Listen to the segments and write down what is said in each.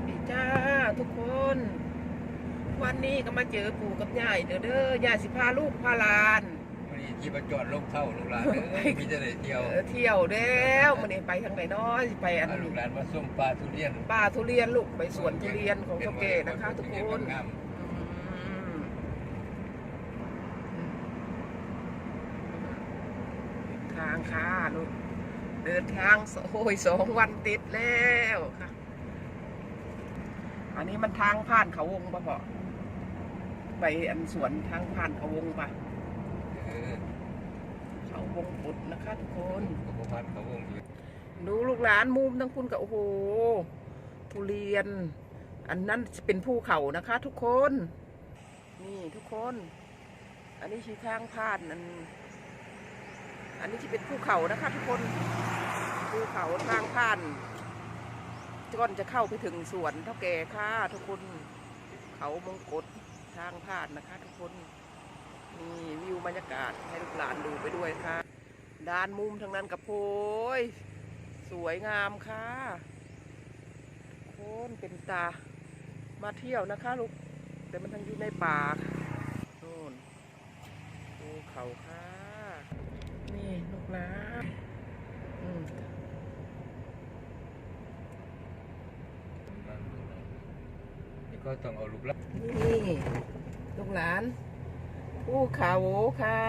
วัสดีจ้าทุกคน วันนี้ก็มาเจอปู่กับยายเด้อเด้อยายสิพาลูกพาหลานวันนี้ที่ประจอดลงเท่าลูกหลานเอ้ยมีจะได้เที่ยวเออเที่ยวแล้วมันนี้ไปทางไหนน้อยสิไปอันพาลูนี้กหลานมาส้มปลาทุเรียนป่าทุเรียนลูกไปสวนทุเรียนของเจ้าเก๋นะคะ ทุกคนงามอืมทางค่ะลูกเดินทางสโอ้ยสองวันติดแล้วค่ะ อันนี้มันทางผ่านเขาวงปะพอไปอันสวนทางผ่านเขาวงปะเออเขาวงปุดนะคะทุกคนก็บ่พัดเขาวงอยู่ดูลูกหลานมุมทั้งคุณกับโอ้โหทุเรียน อันนั้นจะเป็นภูเขานะคะ ทุกคน นี่ทุกคน อันนี้ชีทางผ่านอันอันนี้จะเป็นภูเขานะคะ ทุกคนภูเขาทางผ่าน ก่อนจะเข้าไปถึงสวนเท่าแก่ค่ะ ทุกคน เขามงกฎทางผ่านนะคะ ทุกคนนี่วิวบรรยากาศให้ลูกหลานดูไปด้วยค่ะ ด้านมุมทางนั้นกับโพยสวยงามค่ะโคนเป็นตามาเที่ยวนะคะลูกแต่มันทั้งอยู่ในป่าโน่นภูเขาค่ะ นี่ลูกหลานอืม นี่ ก็ต้องเอาลูกหลานนี่ลูกหลานภูเขาค่ะ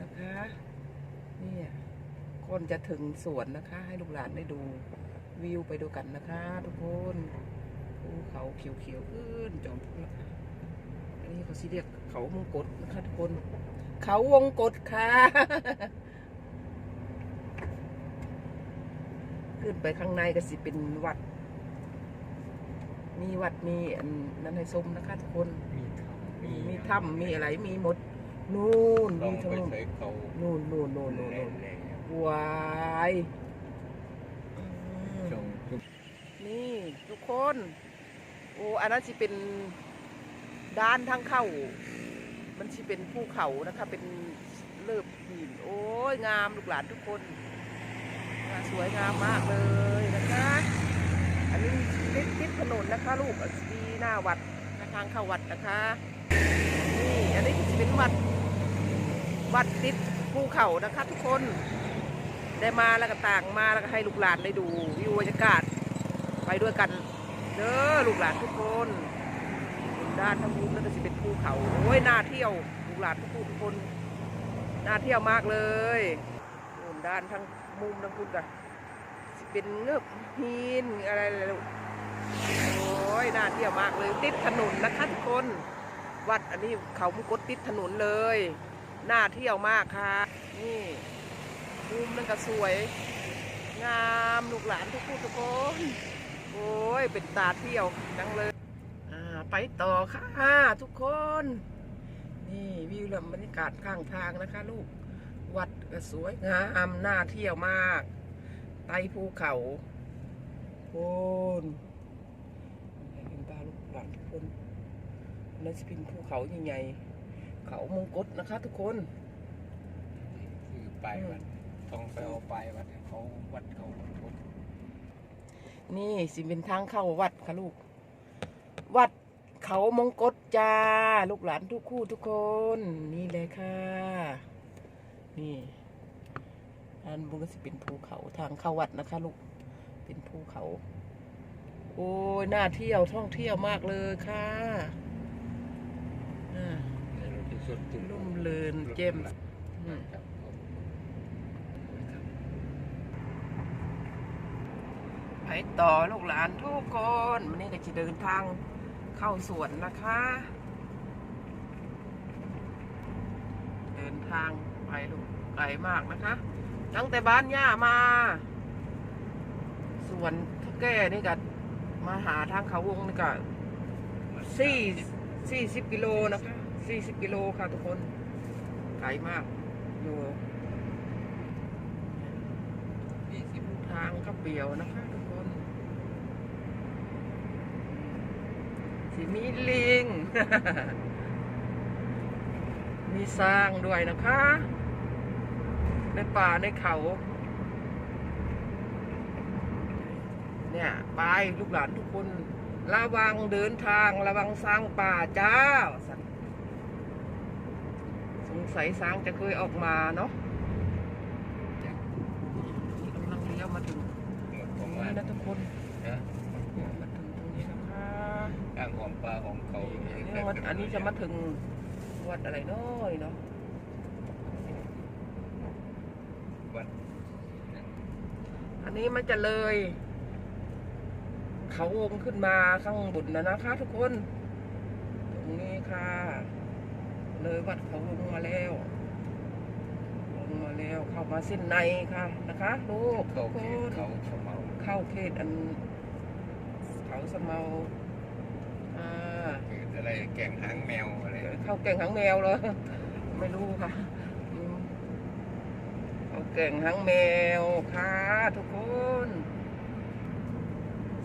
นะคะนี่คนจะถึงสวนนะคะ ให้ลูกหลานได้ดูวิวไปดูกันนะคะ ทุกคนภูเขาเขียวๆขึ้นจอมพลนะคะอันนี้เขาสิเรียกเขามงกฎนะคะทุกคน เขาวงกฎค่ะ ขึ้นไปข้างในก็สิเป็นวัด มีวัดมีอันนั้นให้ชมนะคะทุกคน มีมีมีถ้ำมีอะไรมีหมด นู่นต้อมีงทั้งไปนู่นใส่เขานู่นนู่นนู่นนู่นแน่นู่นแน่วายอืมช่องทุกนี่ทุกคน โอ้อันนั้นสิเป็นด้านทางเข้า มันสิเป็นภูเขานะคะ เป็นเลิบหิน โอ้ยงามลูกหลานทุกคนงามสวยงามมากเลยนะคะ อันนี้ติดติดถนนนะคะลูกที่หน้าวัดทางเข้าวัดนะคะนี่อันนี้จะเป็นวัด วัดติดภูเขานะคะ ทุกคนได้มาแล้วก็ต่างมาแล้วก็ให้ลูกหลานได้ดูวิวบรรยากาศไปด้วยกันเด้อลูกหลานทุกคนด้านทั้งมุมแล้วก็จะเป็นภูเขาโอ้ยน่าเที่ยวลูกหลานทุกคนทุกคนน่าเที่ยวมากเลยด้านทั้งมุมทั้งคุณกัน เป็นเงือบหินอะไรอะไรลูกโอ้ยน่าเที่ยวมากเลยติดถนนนะคะทุกคน วัดอันนี้เขามุกดติดถนนเลยน่าเที่ยวมากค่ะ นี่มุมนั่นก็สวย งามลูกหลานทุกผู้ทุกคนโอ้ยเป็นตาเที่ยวจังเลยอ่าไปต่อค่ะทุกคน นี่วิวลำบรรยากาศข้างทางนะคะ ลูกวัดก็สวยงามน่าเที่ยวมาก ไต่ภูเขาโคนเห็นตาลูกหลานทุกคนนั่นจะเป็นภูเขาใหญ่ๆเขามงกฎนะคะ ทุกคนคือปลายวัดต้องไปเอาปลายวัดเขาวัดเขาวัดนี่สิเป็นทางเข้าวัดค่ะลูก วัดเขามงกฎจ้า ลูกหลานทุกคู่ทุกคน นี่เลยค่ะ นี่ อันบุก็สิเป็นภูเขาทางเข้าวัดนะคะ ลูกเป็นภูเขา โอ้ยน่าเที่ยวท่องเที่ยวมากเลยค่ะอ่าในรถที่สุดตุ่ลุ่มเลืนเจมส์อืมไปต่อลูกหลานทุกคนวันนี้ก็จะเดินทางเข้าสวนนะคะ เดินทางไปลูกไกลมากนะคะ ตั้งแต่บ้านย่ามา สวนทุกแก่นี่ก็มาหาทางเขาวงนี่ก็สี่สี่สิบกิโลนะคะสี่สิบกิโลค่ะทุกคนไกลมาก อยู่ี่สิบทางก็เปี่ยวนะคะทุกคนสิมีลิง มีสร้างด้วยนะคะ ในป่าในเขาในเนี่ยไปลูกหลานทุกคน ระวังเดินทางระวังสร้างป่าจ้าสันสงสัยสร้างจะเคยออกมาเนาะนี่กำลังเลี้ยวมาถึงหมดตขรองงว่านี้นะทุกคนนะมาถึงตรงนี้นะคะข้างของปลาของเขาเนี่ยวันอันนี้จะมาถึงวัดอะไรน้อยเนาะ วัด อันนี้มันจะเลย เขาวงขึ้นมาข้างบนนะนะคะทุกคน ตรงนี้ค่ะ เลยวัดเขาวงมาแล้ววงมาแล้วเข้ามาเส้นในค่ะนะคะลูกเขาทุกเขคตนเขาเขาเมาเข้าเขตอัน เขาสะเมาอ่าเกิดอะไรแก่งหางแมวอะไร เข้าแก่งหางแมวเลย ไม่รู้ค่ะอืมเข้าแก่งหางแมวค่ะทุกคน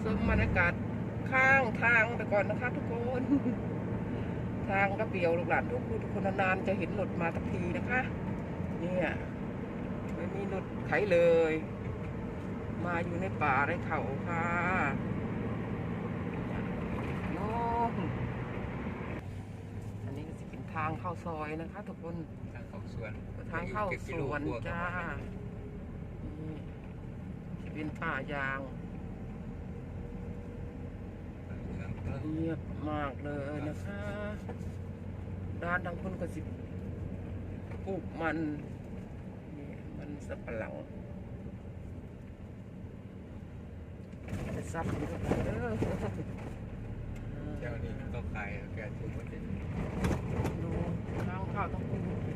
ชมบรรยากาศข้างทางไปก่อนนะคะ ทุกคน ทางก็เปี่ยวลูกหลานทุกคนทุกคนนานๆจะเห็นรถมาสักทีนะคะ เนี่ยไม่มีรถไถเลย มาอยู่ในป่าในเขาค่ะโน้อันนี้ก็จะเป็นทางเข้าซอยนะคะ ทุกคน ทางเขาสวนทางเข้าสวนจ้านี่จะเป็นป่ายางเงียบมากเลยนะคะด้านทางคนก็สิปลูกมันนี่มันสับปะหลังไปซับอยู่กับเด้อเจ้านี่ก็ขายแกถูกมันจะดูทางเข้าต้องคุณวิวที่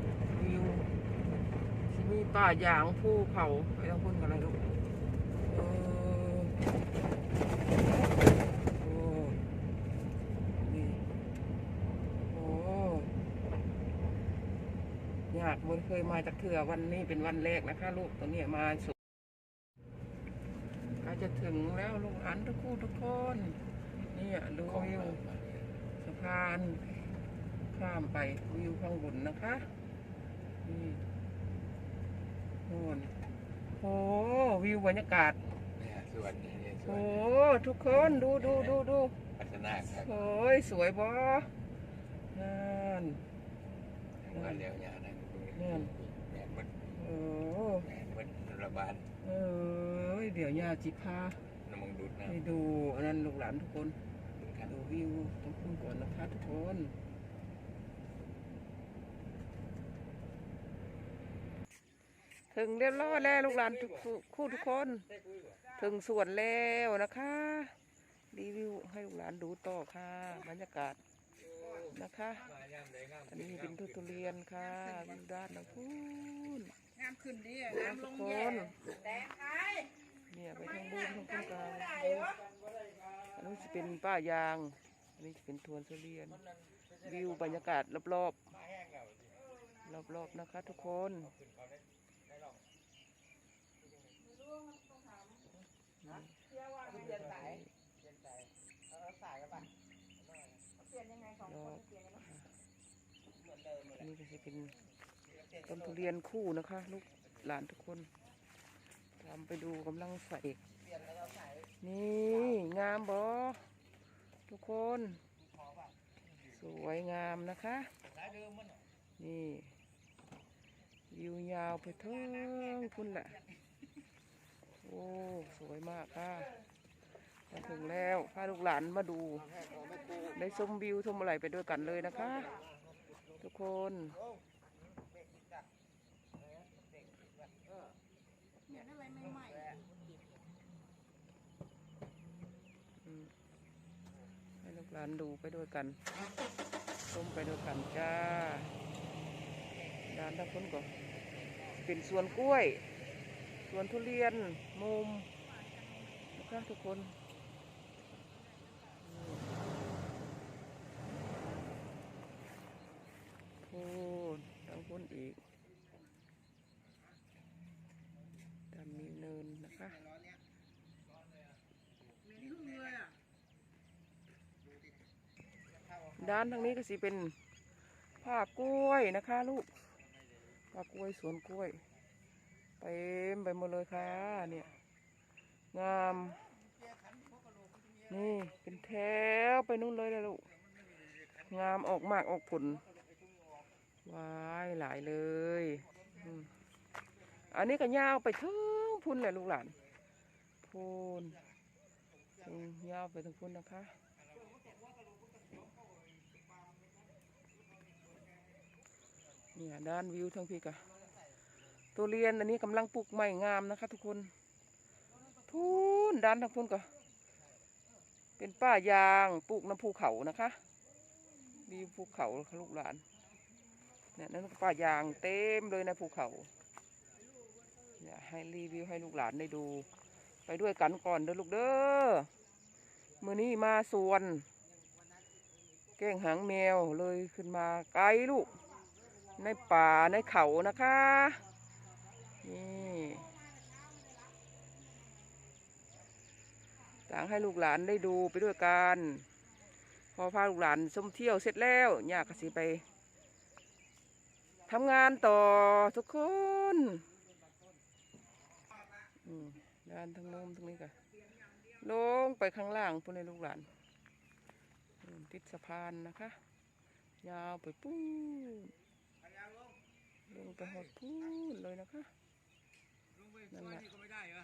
มีป่ายางภูเขาไปต้องคุณกันเลยลูกโอ้โอ้อยากบนเคยมาจากเถื่อวันนี้เป็นวันแรกนะคะลูกตอนนี้มาสุดอาจจะถึงแล้วลูกอันทุกคู่ทุกคนนี่อะดูวิวสะพานข้ามไปวิวข้างบนนะคะนี่ น่นโอ้วิวบรรยากาศ เนี่ยสวนนี่เนี่ยสวโอ้นทุกคนดูดูดูดูพัฒนาครับโอ้ยสวยบอนั่นว่าแล้วยานั่นแม่นแม่นมันโอ้แม่นมันระบาดเอ้ยเดี๋ยวยาจิพาน้ำมันดูดน้ให้ดูอันนั้นลูกหลานทุกคนำครับดูวิวต้องคุณก่อนนะคะทุกคน ถึงเรียบร้อยแล้วลูกหลานทุกคู่ทุกคน ถึงสวนแล้วนะคะ รีวิวให้ลูกหลานดูต่อค่ะบรรยากาศนะคะ อันนี้เป็นทุทุเรียนค่ะวิวด้านนะพูนงามขึ้นดินะทุกคนเนี่ยไปทางบูนทางพุ่นกลางอันนี้จะเป็นป้ายางอันนี้จะเป็นทวนทุเรียน วิวบรรยากาศรอบๆรอบๆนะคะ ทุกคน เชื่อว่าเปลี่ยนสายเปลี่ยนสายแล้วสายก็ไปเปลี่ยนยังไงสองคนเปลี่ยนกันเหมือนี่ก็จะเป็นต้นทุเรียนคู่นะคะลูกหลานทุกคนตามไปดูกำลังใส่นี่งามบอทุกคน สวยงามนะคะ นี่ยิวยาวไปทั้งคุณแหละ โอ้ สวยมากค่ะมาถึงแล้วพาลูกหลานมาดู ได้ชมวิวชมอะไรไปด้วยกันเลยนะคะ ทุกคนอืมให้ลูกหลานดูไปด้วยกันชมไปด้วยกันจ้าด้านทางคนก็เป็นสวนกล้วย สวนทุเรียนมุมนะคะทุกคนพูนทางคนอีกด้านมีเนินนะคะด้านทางนี้ก็สิเป็นผ้ากล้วยนะคะ ลูกผ้ากล้วยสวนกล้วย เต็มไปหมดเลยค่ะ เนี่ย งามนู่นเลยเลยลูก งามออกมากออกผลว้ายหลายเลยอันนี้ก็ยาวไปถึงพุ่นแหละลูกหลาน พุ่นยาวไปถึงพุ่นนะคะเนี่ยด้านวิวทั้งพี่กะ ตัวเรียนอันนี้กำลังปลูกใหม่งามนะคะ ทุกคนพูนด้านทั้งพุ่นก็เป็นป้ายางปลูกน้ำภูเขานะคะวิวภูเขาค่ะลูกหลานเนี่ยนั่นป้ายางเต็มเลยในภูเขาเนี่ให้รีวิวให้ลูกหลานได้ดู ไปด้วยกันก่อนเด้อลูกเด้อมือนี้มาสวน แก้งหางแมวเลยขึ้นมาไกลลูก ในป่าในเขานะคะ นี่ต่างให้ลูกหลานได้ดูไปด้วยกัน พอพาลูกหลานชมเที่ยวเสร็จแล้วอยากกสิไปทำงานต่อทุกคนด้านทางโน้มทางนี้กันลงไปข้างล่างพวกในลูกหลานติดสะพานนะคะ ยาวไปปู้นลงไปหดพูนเลยนะคะ นั่นแหละก็ไม่ได้เหรอ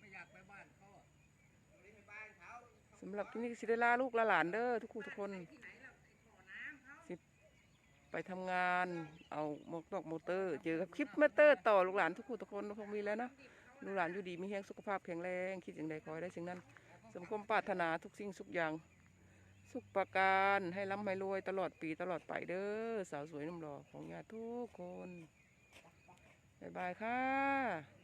ไม่อยากไปบ้านเขาอะสำหรับที่นี่สิได้ลาลูกลาหลานเด้อทุกคู่ทุกคน สิไปทำงาน เอาหมวกดอกมอเตอร์ เจอกับคลิปมอเตอร์ต่อลูกหลานทุกคู่ทุกคนคงมีแล้วนะลูกหลานอยู่ดีมีแรงสุขภาพแข็งแรง คิดอย่างใดขอให้ได้สิ่งนั้น สมความปรารถนาทุกสิ่งทุกอย่าง สุขประการให้ร่ำให้รวยตลอดปีตลอดไปเด้อสาวสวยนุ่มหล่อของญาติทุกคน บ๊ายบายค่ะ